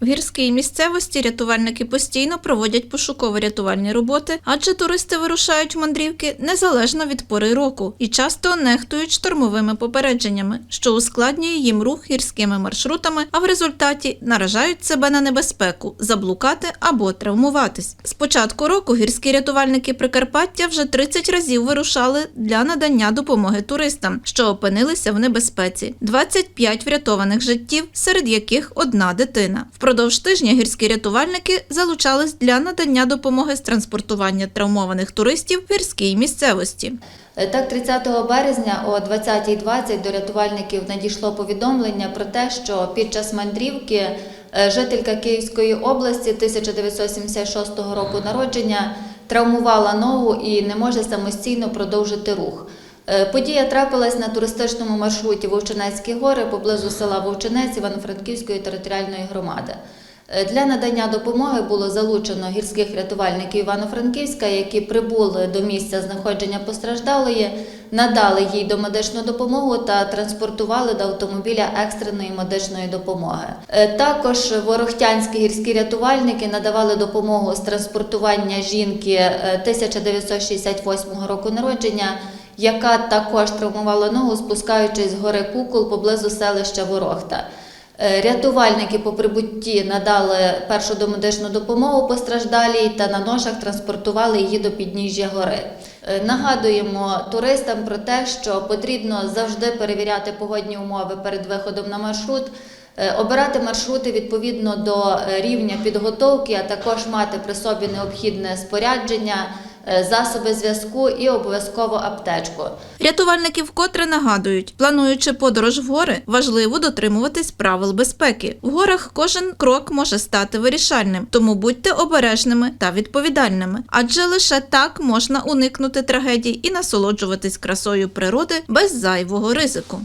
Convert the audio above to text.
В гірській місцевості рятувальники постійно проводять пошуково-рятувальні роботи, адже туристи вирушають в мандрівки незалежно від пори року і часто нехтують штормовими попередженнями, що ускладнює їм рух гірськими маршрутами, а в результаті наражають себе на небезпеку заблукати або травмуватись. З початку року гірські рятувальники Прикарпаття вже 30 разів вирушали для надання допомоги туристам, що опинилися в небезпеці. 25 врятованих життів, серед яких одна дитина. Впродовж тижня гірські рятувальники залучались для надання допомоги з транспортування травмованих туристів в гірській місцевості. Е, Так, 30 березня о 20.20 до рятувальників надійшло повідомлення про те, що під час мандрівки е, жителька Київської області 1976 року народження травмувала ногу і не може самостійно продовжити рух. Е, Подія трапилась на туристичному маршруті Вовчинецькі гори поблизу села Вовчинець Івано-Франківської територіальної громади. Е, Для надання допомоги було залучено гірських рятувальників Івано-Франківська, які прибули до місця знаходження постраждалої, надали їй домедичну допомогу та транспортували до автомобіля екстреної медичної допомоги. Е, Також ворохтянські гірські рятувальники надавали допомогу з транспортування жінки е, 1968 року народження, яка також травмувала ногу, спускаючись з гори Кукол поблизу селища Ворохта. Е, Рятувальники по прибутті надали першу домедичну допомогу постраждалій та на ношах транспортували її до підніжжя гори. Е, Нагадуємо туристам про те, що потрібно завжди перевіряти погодні умови перед виходом на маршрут, е, обирати маршрути відповідно до рівня підготовки, а також мати при собі необхідне спорядження, засоби зв'язку і обов'язково аптечку. Рятувальники вкотре нагадують, плануючи подорож в гори, важливо дотримуватись правил безпеки. В горах кожен крок може стати вирішальним, тому будьте обережними та відповідальними, адже лише так можна уникнути трагедій і насолоджуватись красою природи без зайвого ризику.